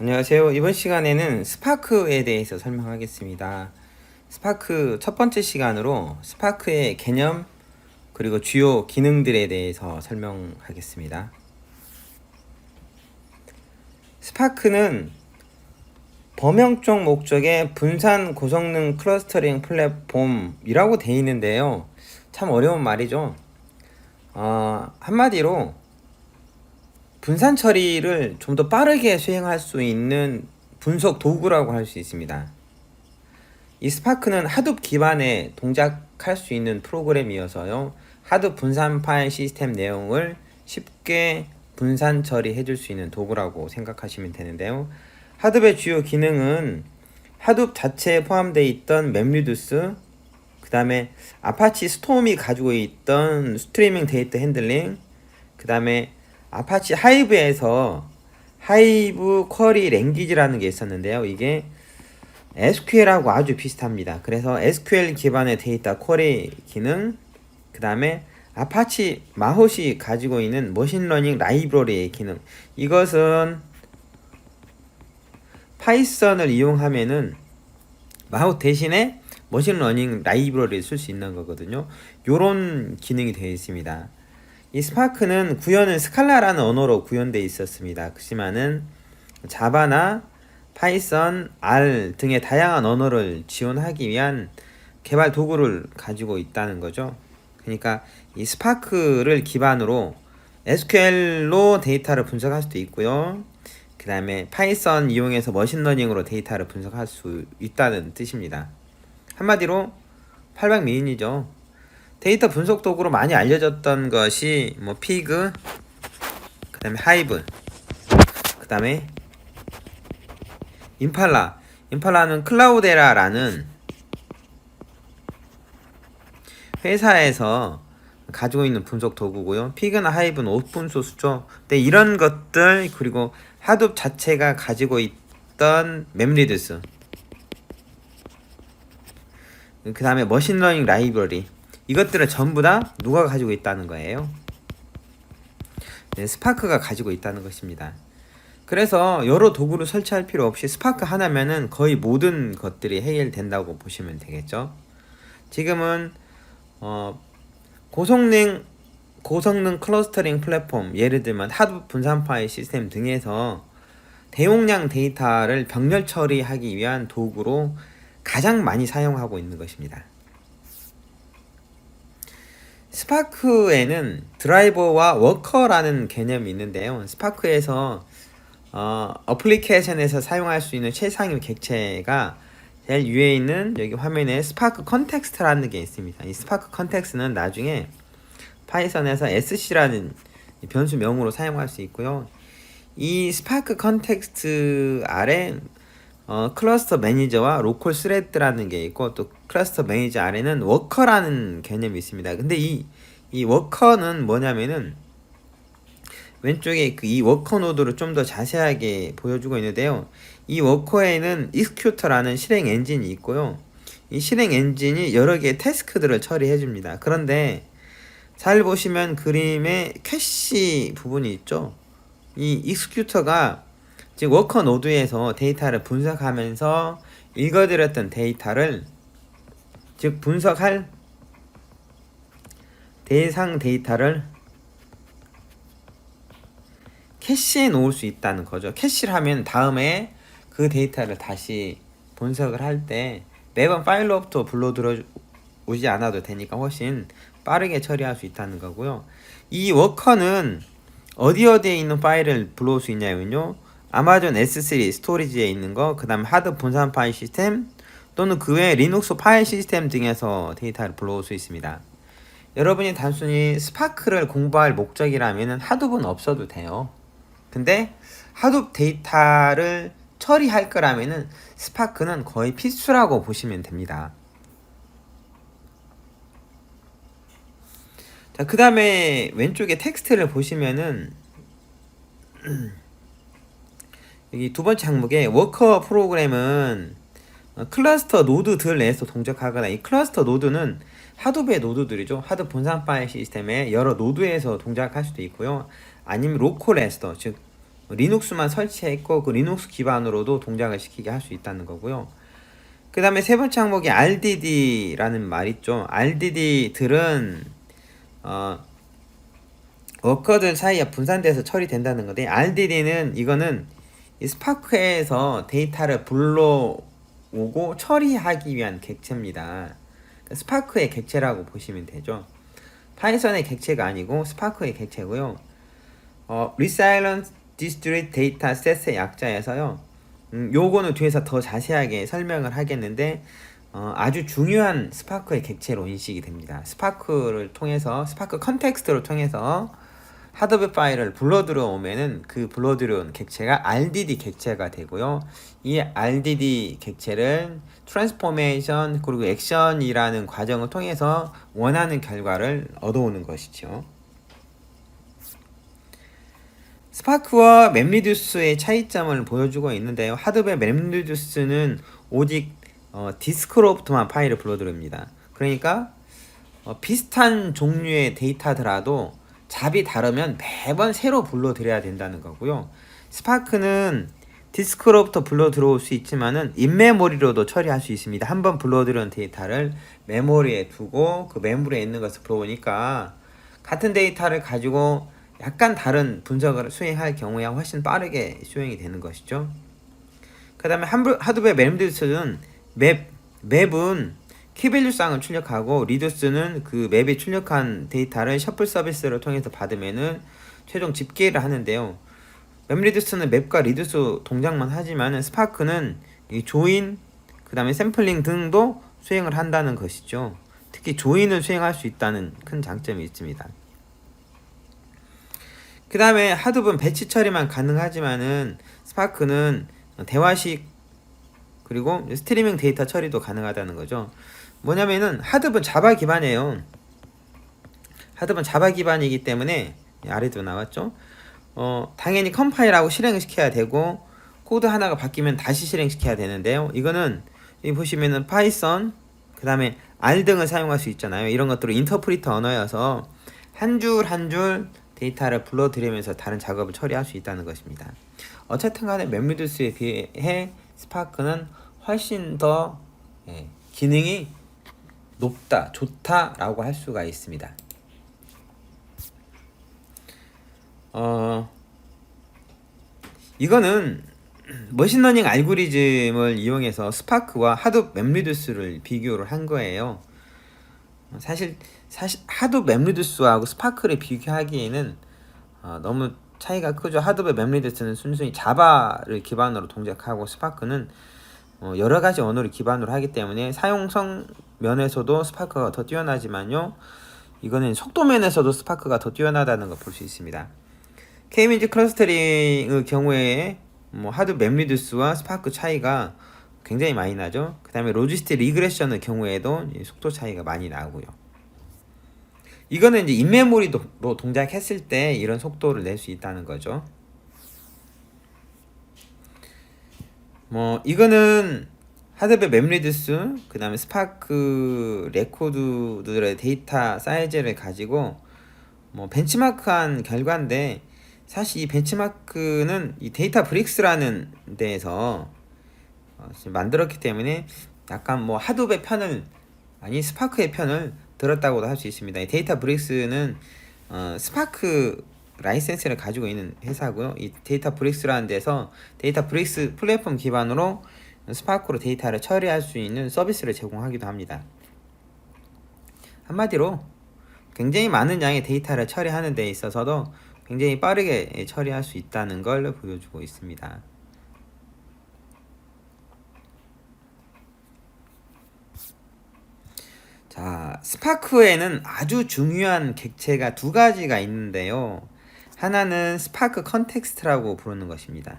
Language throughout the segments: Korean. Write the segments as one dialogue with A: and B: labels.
A: 안녕하세요. 이번 시간에는 스파크에 대해서 설명하겠습니다. 스파크 첫 번째 시간으로 스파크의 개념 그리고 주요 기능들에 대해서 설명하겠습니다. 스파크는 범용적 목적의 분산 고성능 클러스터링 플랫폼이라고 되어 있는데요. 참 어려운 말이죠. 어, 한마디로 분산 처리를 좀 더 빠르게 수행할 수 있는 분석 도구라고 할 수 있습니다. 이 스파크는 하둡 기반에 동작할 수 있는 프로그램이어서요. 하둡 분산 파일 시스템 내용을 쉽게 분산 처리해 줄 수 있는 도구라고 생각하시면 되는데요. 하둡의 주요 기능은 하둡 자체에 포함되어 있던 맵리두스, 그 다음에 아파치 스톰이 가지고 있던 스트리밍 데이터 핸들링, 그 다음에 아파치 하이브에서 하이브 쿼리 랭귀지라는 게 있었는데요. 이게 SQL하고 아주 비슷합니다. 그래서 SQL 기반의 데이터 쿼리 기능, 그 다음에 아파치 마호시 가지고 있는 머신러닝 라이브러리의 기능. 이것은 파이썬을 이용하면은 마호 대신에 머신러닝 라이브러리를 쓸 수 있는 거거든요. 요런 기능이 되어 있습니다. 이 스파크는 구현은 스칼라라는 언어로 구현되어 있었습니다. 그지만은 자바나 파이썬, R 등의 다양한 언어를 지원하기 위한 개발 도구를 가지고 있다는 거죠. 그러니까 이 스파크를 기반으로 SQL로 데이터를 분석할 수도 있고요. 그 다음에 파이썬 이용해서 머신러닝으로 데이터를 분석할 수 있다는 뜻입니다. 한마디로 800 미인이죠. 데이터 분석 도구로 많이 알려졌던 것이 뭐 피그, 그 다음에 하이브, 그 다음에 임팔라. 임팔라는 클라우데라라는 회사에서 가지고 있는 분석 도구고요. 피그나 하이브는 오픈 소스죠. 근데 이런 것들 그리고 하둡 자체가 가지고 있던 맵리드스 그 다음에 머신러닝 라이브러리 이것들을 전부 다 누가 가지고 있다는 거예요? 네, 스파크가 가지고 있다는 것입니다. 그래서 여러 도구를 설치할 필요 없이 스파크 하나면은 거의 모든 것들이 해결된다고 보시면 되겠죠. 지금은 어, 고성능 고성능 클러스터링 플랫폼 예를 들면 하드 분산 파일 시스템 등에서 대용량 데이터를 병렬 처리하기 위한 도구로 가장 많이 사용하고 있는 것입니다. 스파크에는 드라이버와 워커라는 개념이 있는데요. 스파크에서 어, 어플리케이션에서 사용할 수 있는 최상위 객체가 제일 위에 있는 여기 화면에 스파크 컨텍스트라는 게 있습니다. 이 스파크 컨텍스트는 나중에 파이썬에서 sc라는 변수명으로 사용할 수 있고요. 이 스파크 컨텍스트 아래 어, 클러스터 매니저와 로컬 스레드라는 게 있고 또 클러스터 매니저 아래는 워커라는 개념이 있습니다. 근데 이, 이 워커는 뭐냐면은 왼쪽에 그 이 워커 노드를 좀 더 자세하게 보여주고 있는데요. 이 워커에는 익스큐터라는 실행 엔진이 있고요. 이 실행 엔진이 여러 개의 태스크들을 처리해 줍니다. 그런데 잘 보시면 그림에 캐시 부분이 있죠. 이 익스큐터가 즉 워커 노드에서 데이터를 분석하면서 읽어드렸던 데이터를 즉 분석할 대상 데이터를 캐시에 놓을 수 있다는 거죠. 캐시를 하면 다음에 그 데이터를 다시 분석을 할 때 매번 파일로부터 불러 들어 오지 않아도 되니까 훨씬 빠르게 처리할 수 있다는 거고요. 이 워커는 어디 어디에 있는 파일을 불러올 수 있냐면요. 아마존 S3 스토리지에 있는 거, 그 다음 하드 분산 파일 시스템 또는 그 외 리눅스 파일 시스템 등에서 데이터를 불러올 수 있습니다. 여러분이 단순히 스파크를 공부할 목적이라면 하둡은 없어도 돼요. 근데 하둡 데이터를 처리할 거라면은 스파크는 거의 필수라고 보시면 됩니다. 자, 그 다음에 왼쪽에 텍스트를 보시면은 여기 두 번째 항목에 워커 프로그램은 어, 클러스터 노드들 내에서 동작하거나 이 클러스터 노드는 하드의 노드들이죠. 하드 분산 파일 시스템의 여러 노드에서 동작할 수도 있고요. 아니면 로컬 에스더 즉 리눅스만 설치했고 그 리눅스 기반으로도 동작을 시키게 할 수 있다는 거고요. 그 다음에 세 번째 항목이 RDD라는 말 있죠. RDD들은 어, 워커들 사이에 분산돼서 처리된다는 건데 RDD는 이거는 이 스파크에서 데이터를 불러오고 처리하기 위한 객체입니다. 스파크의 객체라고 보시면 되죠. 파이썬의 객체가 아니고 스파크의 객체고요. 어, Resilient District Data Set의 약자에서요. 음, 요거는 뒤에서 더 자세하게 설명을 하겠는데 어, 아주 중요한 스파크의 객체로 인식이 됩니다. 스파크를 통해서 스파크 컨텍스트를 통해서 하드웨어 파일을 불러 들어오면은 그 불러 들어온 객체가 RDD 객체가 되고요. 이 RDD 객체를 트랜스포메이션 그리고 액션이라는 과정을 통해서 원하는 결과를 얻어오는 것이죠. 스파크와 맵리듀스의 차이점을 보여주고 있는데요. 하드웨어 맵리듀스는 오직 어, 디스크로부터만 파일을 불러들입니다. 그러니까 어, 비슷한 종류의 데이터더라도 잡이 다르면 매번 새로 불러 들여야 된다는 거고요. 스파크는 디스크로부터 불러 들어올 수 있지만은 인메모리로도 처리할 수 있습니다. 한번 불러들여온 데이터를 메모리에 두고 그 메모리에 있는 것을 불러오니까 같은 데이터를 가지고 약간 다른 분석을 수행할 경우에 훨씬 빠르게 수행이 되는 것이죠. 그 다음에 하드웨어 맵리듀스는 맵, 맵은 키밸류 쌍을 출력하고 리듀스는 그 맵에 출력한 데이터를 셔플 서비스를 통해서 받으면은 최종 집계를 하는데요. 맵 리듀스는 맵과 리듀스 동작만 하지만 스파크는 이 조인, 그 다음에 샘플링 등도 수행을 한다는 것이죠. 특히 조인을 수행할 수 있다는 큰 장점이 있습니다. 그 다음에 하드분 배치 처리만 가능하지만은 스파크는 대화식 그리고 스트리밍 데이터 처리도 가능하다는 거죠. 뭐냐면은 하드분 자바 기반이에요. 하드분 자바 기반이기 때문에 아래도 나왔죠. 어, 당연히 컴파일하고 실행을 시켜야 되고 코드 하나가 바뀌면 다시 실행시켜야 되는데요. 이거는 이 보시면은 파이썬 그다음에 R 등을 사용할 수 있잖아요. 이런 것들을 인터프리터 언어여서 한 줄 한 줄 데이터를 불러들이면서 다른 작업을 처리할 수 있다는 것입니다. 어쨌든 간에 맵미드스에 비해 스파크는 훨씬 더 예, 기능이 높다, 좋다라고 할 수가 있습니다. 어, 이거는 머신러닝 알고리즘을 이용해서 스파크와 하드 맵리듀스를 비교를 한 거예요. 사실 사실 하드 맵리듀스하고 스파크를 비교하기에는 어, 너무 차이가 크죠. 하드웨어 맵리듀스는 순수히 자바를 기반으로 동작하고 스파크는 어, 여러 가지 언어를 기반으로 하기 때문에 사용성 면에서도 스파크가 더 뛰어나지만요. 이거는 속도 면에서도 스파크가 더 뛰어나다는 걸 볼 수 있습니다. K민지 클러스터링의 경우에 뭐 하드 맵리듀스와 스파크 차이가 굉장히 많이 나죠. 그 다음에 로지스트 리그레션의 경우에도 속도 차이가 많이 나고요. 이거는 이제 인메모리로 동작했을 때 이런 속도를 낼 수 있다는 거죠. 뭐 이거는 하드웨어 맵리드스 그 다음에 스파크 레코드들의 데이터 사이즈를 가지고 뭐 벤치마크한 결과인데 사실 이 벤치마크는 이 데이터 브릭스라는 데에서 어, 만들었기 때문에 약간 뭐 하드웨어 편을 아니 스파크의 편을 들었다고도 할 수 있습니다. 이 데이터 브릭스는 어, 스파크 라이센스를 가지고 있는 회사고요. 이 데이터 브릭스라는 데서 데이터 브릭스 플랫폼 기반으로 스파크로 데이터를 처리할 수 있는 서비스를 제공하기도 합니다. 한마디로 굉장히 많은 양의 데이터를 처리하는 데 있어서도 굉장히 빠르게 처리할 수 있다는 걸 보여주고 있습니다. 자, 스파크에는 아주 중요한 객체가 두 가지가 있는데요. 하나는 스파크 컨텍스트라고 부르는 것입니다.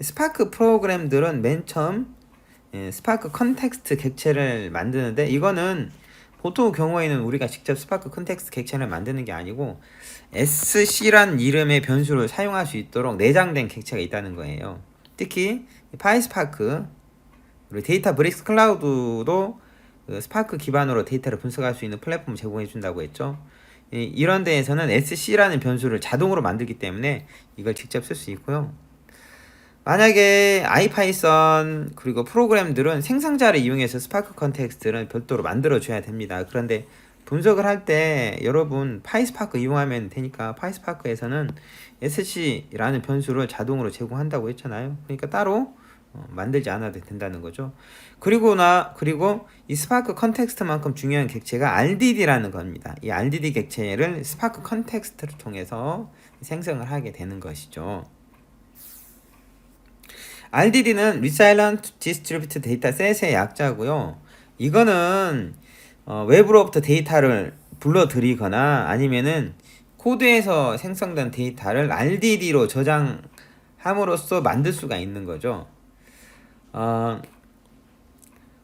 A: 스파크 프로그램들은 맨 처음 예, 스파크 컨텍스트 객체를 만드는데 이거는 보통 경우에는 우리가 직접 스파크 컨텍스트 객체를 만드는 게 아니고 SC란 이름의 변수를 사용할 수 있도록 내장된 객체가 있다는 거예요. 특히 파이스파크 그리고 데이터 브릭스 클라우드도 그 스파크 기반으로 데이터를 분석할 수 있는 플랫폼을 제공해 준다고 했죠. 이- 이런 데에서는 sc라는 변수를 자동으로 만들기 때문에 이걸 직접 쓸 수 있고요. 만약에 아이파이썬 그리고 프로그램들은 생성자를 이용해서 스파크 컨텍스트를 별도로 만들어 줘야 됩니다. 그런데 분석을 할 때 여러분 파이스파크 이용하면 되니까 파이스파크에서는 sc라는 변수를 자동으로 제공한다고 했잖아요. 그러니까 따로 어, 만들지 않아도 된다는 거죠. 그리고 나 그리고 이 스파크 컨텍스트만큼 중요한 객체가 RDD라는 겁니다. 이 RDD 객체를 스파크 컨텍스트를 통해서 생성을 하게 되는 것이죠. RDD는 Resilient Distributed Dataset의 약자고요. 이거는 어, 외부로부터 데이터를 불러들이거나 아니면은 코드에서 생성된 데이터를 RDD로 저장함으로써 만들 수가 있는 거죠. 어,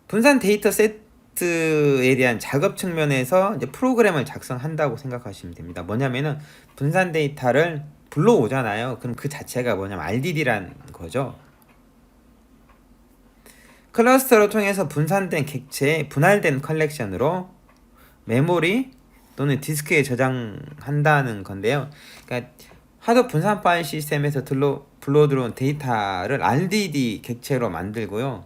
A: 분산 데이터 세트에 대한 작업 측면에서 이제 프로그램을 작성한다고 생각하시면 됩니다. 뭐냐면은 분산 데이터를 불러오잖아요. 그럼 그 자체가 뭐냐면 RDD라는 거죠. 클러스터를 통해서 분산된 객체의 분할된 컬렉션으로 메모리 또는 디스크에 저장한다는 건데요. 그러니까 하도 분산 파일 시스템에서 들러, 불러 들어온 데이터를 RDD 객체로 만들고요.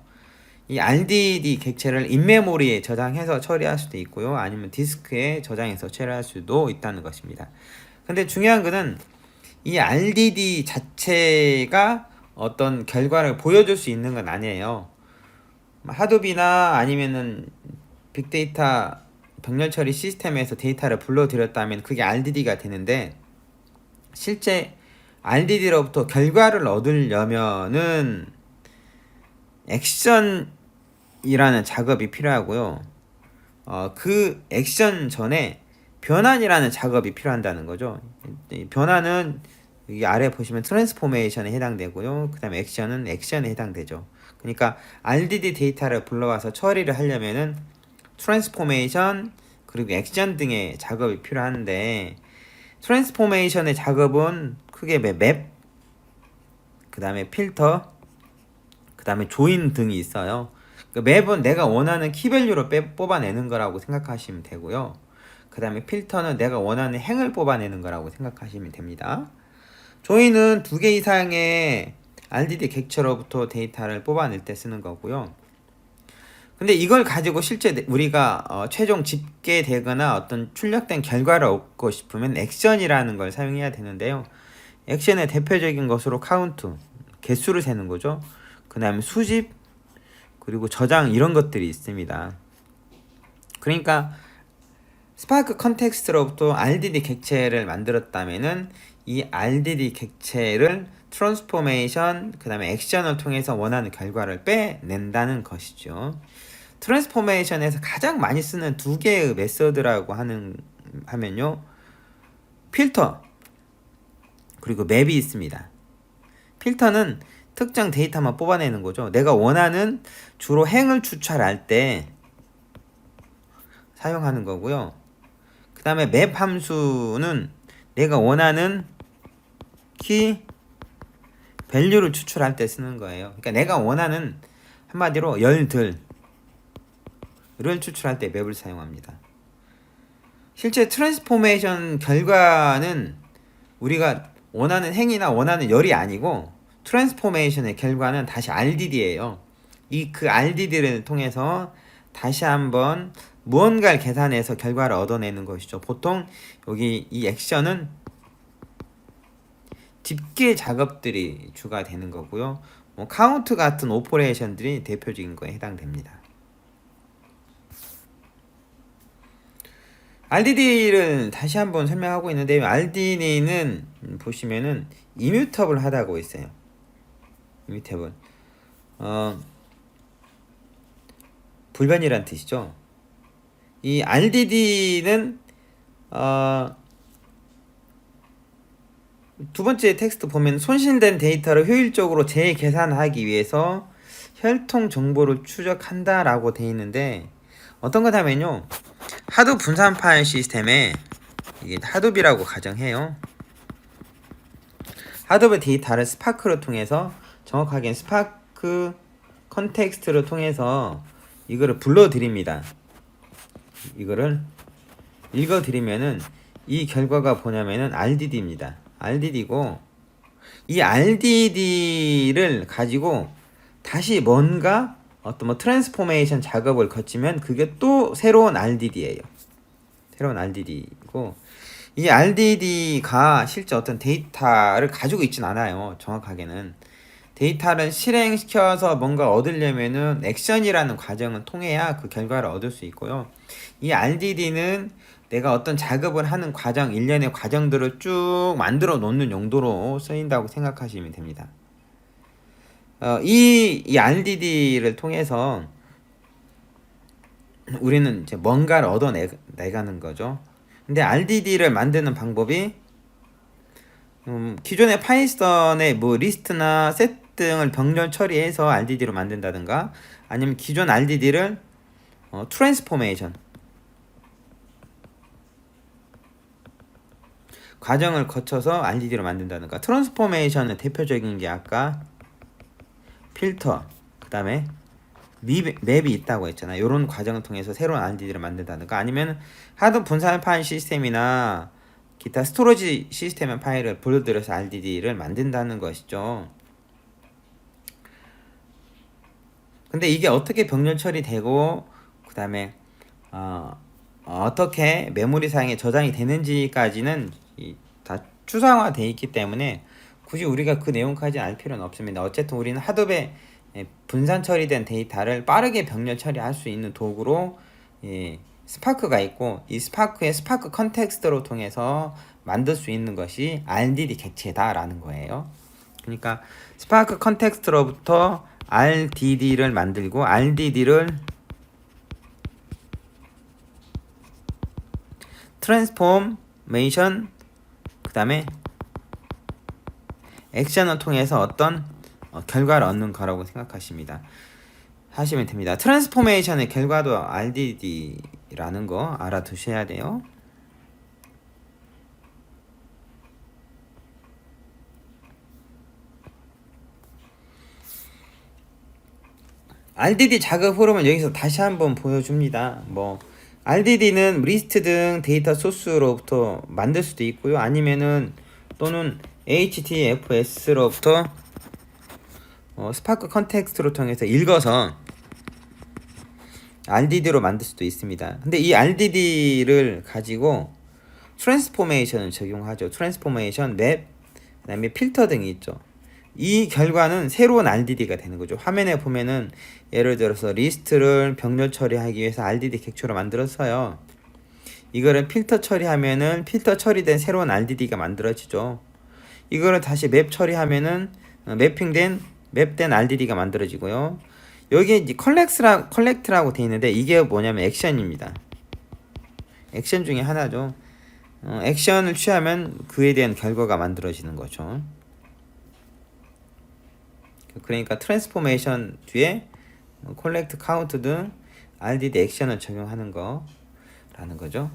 A: 이 RDD 객체를 인메모리에 저장해서 처리할 수도 있고요. 아니면 디스크에 저장해서 처리할 수도 있다는 것입니다. 근데 중요한 것은 이 RDD 자체가 어떤 결과를 보여줄 수 있는 건 아니에요. 하도비나 아니면은 빅데이터 병렬 처리 시스템에서 데이터를 불러들였다면 그게 RDD가 되는데 실제 RDD로부터 결과를 얻으려면은 액션이라는 작업이 필요하고요. 어, 그 액션 전에 변환이라는 작업이 필요한다는 거죠. 이 변환은 여기 아래 보시면 트랜스포메이션에 해당되고요. 그 다음에 액션은 액션에 해당되죠. 그러니까 RDD 데이터를 불러와서 처리를 하려면은 트랜스포메이션 그리고 액션 등의 작업이 필요한데 트랜스포메이션의 작업은 크게 맵, 그 다음에 필터, 그 다음에 조인 등이 있어요. 그 맵은 내가 원하는 키밸류로 빼, 뽑아내는 거라고 생각하시면 되고요. 그 다음에 필터는 내가 원하는 행을 뽑아내는 거라고 생각하시면 됩니다. 조인은 두 개 이상의 RDD 객체로부터 데이터를 뽑아낼 때 쓰는 거고요. 근데 이걸 가지고 실제 내- 우리가 어, 최종 집계되거나 어떤 출력된 결과를 얻고 싶으면 액션이라는 걸 사용해야 되는데요. 액션의 대표적인 것으로 카운트, 개수를 세는 거죠. 그 다음에 수집, 그리고 저장 이런 것들이 있습니다. 그러니까 스파크 컨텍스트로부터 RDD 객체를 만들었다면은 이 RDD 객체를 트랜스포메이션 그 다음에 액션을 통해서 원하는 결과를 빼낸다는 것이죠. 트랜스포메이션에서 가장 많이 쓰는 두 개의 메서드라고 하는 하면요. 필터 그리고 맵이 있습니다. 필터는 특정 데이터만 뽑아내는 거죠. 내가 원하는 주로 행을 추출할 때 사용하는 거고요. 그 다음에 맵 함수는 내가 원하는 키 밸류를 추출할 때 쓰는 거예요. 그러니까 내가 원하는 한마디로 열들을 추출할 때 맵을 사용합니다. 실제 트랜스포메이션 결과는 우리가 원하는 행이나 원하는 열이 아니고 트랜스포메이션의 결과는 다시 RDD예요. 이 그 RDD를 통해서 다시 한번 무언가를 계산해서 결과를 얻어내는 것이죠. 보통 여기 이 액션은 집계 작업들이 주가 되는 거고요. 뭐 카운트 같은 오퍼레이션들이 대표적인 거에 해당됩니다. RDD를 다시 한번 설명하고 있는데 RDD는 보시면은 이뮤터블 하다고 있어요. 이뮤터블. 어 불변이란 뜻이죠. 이 RDD는 어, 두 번째 텍스트 보면 손실된 데이터를 효율적으로 재계산하기 위해서 혈통 정보를 추적한다라고 돼 있는데 어떤 거냐면요 하도 분산 파일 시스템에 이게 하도비라고 가정해요. 하도비 데이터를 스파크로 통해서 정확하게 스파크 컨텍스트를 통해서 이거를 불러드립니다. 이거를 읽어드리면은 이 결과가 뭐냐면은 RDD입니다. RDD고 이 RDD를 가지고 다시 뭔가 어떤 뭐 트랜스포메이션 작업을 거치면 그게 또 새로운 RDD예요. 새로운 RDD고 이 RDD가 실제 어떤 데이터를 가지고 있진 않아요. 정확하게는 데이터를 실행시켜서 뭔가 얻으려면은 액션이라는 과정을 통해야 그 결과를 얻을 수 있고요. 이 RDD는 내가 어떤 작업을 하는 과정, 일련의 과정들을 쭉 만들어 놓는 용도로 쓰인다고 생각하시면 됩니다. 어, 이, 이 RDD를 통해서 우리는 이제 뭔가를 얻어내가는 거죠. 근데 RDD를 만드는 방법이 음, 기존의 파이썬의 뭐 리스트나 셋 등을 병렬 처리해서 RDD로 만든다든가 아니면 기존 RDD를 어, 트랜스포메이션 과정을 거쳐서 RDD로 만든다든가 트랜스포메이션의 대표적인 게 아까 필터 그 다음에 맵, 맵이 있다고 했잖아요. 이런 과정을 통해서 새로운 RDD를 만든다든가 아니면 하드 분산 파일 시스템이나 기타 스토리지 시스템의 파일을 불러들여서 RDD를 만든다는 것이죠. 근데 이게 어떻게 병렬 처리되고 그 다음에 어, 어떻게 메모리 상에 저장이 되는지까지는 추상화돼 있기 때문에 굳이 우리가 그 내용까지 알 필요는 없습니다. 어쨌든 우리는 하드베 예, 분산 처리된 데이터를 빠르게 병렬 처리할 수 있는 도구로 예, 스파크가 있고 이 스파크의 스파크 컨텍스트로 통해서 만들 수 있는 것이 RDD 객체다라는 거예요. 그러니까 스파크 컨텍스트로부터 RDD를 만들고 RDD를 트랜스포메이션 그 다음에 액션을 통해서 어떤 어, 결과를 얻는 거라고 생각하십니다. 하시면 됩니다. 트랜스포메이션의 결과도 RDD라는 거 알아두셔야 돼요. RDD 작업 흐름을 여기서 다시 한번 보여줍니다. 뭐 RDD는 리스트 등 데이터 소스로부터 만들 수도 있고요. 아니면은 또는 HTFS로부터 어, 스파크 컨텍스트로 통해서 읽어서 RDD로 만들 수도 있습니다. 근데 이 RDD를 가지고 트랜스포메이션을 적용하죠. 트랜스포메이션, 맵, 그 다음에 필터 등이 있죠. 이 결과는 새로운 RDD가 되는 거죠. 화면에 보면은 예를 들어서 리스트를 병렬 처리하기 위해서 RDD 객체로 만들었어요. 이거를 필터 처리하면은 필터 처리된 새로운 RDD가 만들어지죠. 이거를 다시 맵 처리하면은 어, 맵핑된 맵된 RDD가 만들어지고요. 여기에 이제 컬렉트라 컬렉트라고 돼 있는데 이게 뭐냐면 액션입니다. 액션 중에 하나죠. 어, 액션을 취하면 그에 대한 결과가 만들어지는 거죠. 그러니까 트랜스포메이션 뒤에 콜렉트 카운트 등 RDD 액션을 적용하는 거라는 거죠.